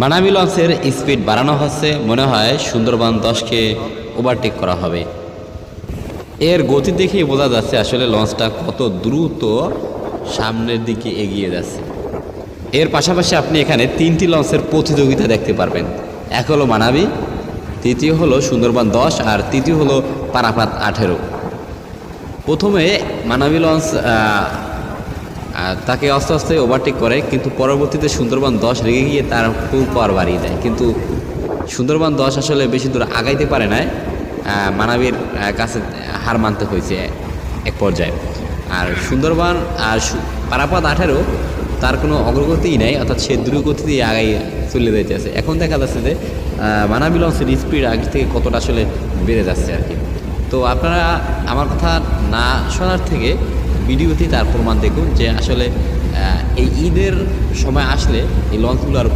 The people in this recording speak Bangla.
মানাবি লঞ্চের স্পিড বাড়ানো হচ্ছে। মনে হয় সুন্দরবন দশকে ওভারটেক করা হবে। এর গতি দেখেই বোঝা যাচ্ছে আসলে লঞ্চটা কত দ্রুত সামনের দিকে এগিয়ে যাচ্ছে। এর পাশাপাশি আপনি এখানে তিনটি লঞ্চের প্রতিযোগিতা দেখতে পারবেন। এক হলো মানাবি তৃতীয় হলো সুন্দরবন দশ, আর তৃতীয় হলো পারাপাত আঠেরো। প্রথমে মানাবি লঞ্চ তাকে আস্তে আস্তে ওভারটেক করে, কিন্তু পরবর্তীতে সুন্দরবন দশ রেগে গিয়ে তার ফুল পাওয়ার বাড়িয়ে দেয়। কিন্তু সুন্দরবন দশ আসলে বেশি দূর আগাইতে পারে না মানাবির কাছে হার মানতে হয়েছে এক পর্যায়ে। আর সুন্দরবন আর পারাপাত আঠেরো, তার কোনো অগ্রগতিই নেই, অর্থাৎ সে দ্রুতগতিতে আগাই চলে যেতেছে এখন দেখা যাচ্ছে যে মানাবি লঞ্চের স্পিড আগে থেকে কতটা আসলে বেড়ে যাচ্ছে আর কি। তো আপনারা আমার কথা না শোনার থেকে ভিডিওতে তার প্রমাণ দেখুন যে আসলে এই ঈদের সময় আসলে এই লঞ্চগুলো আর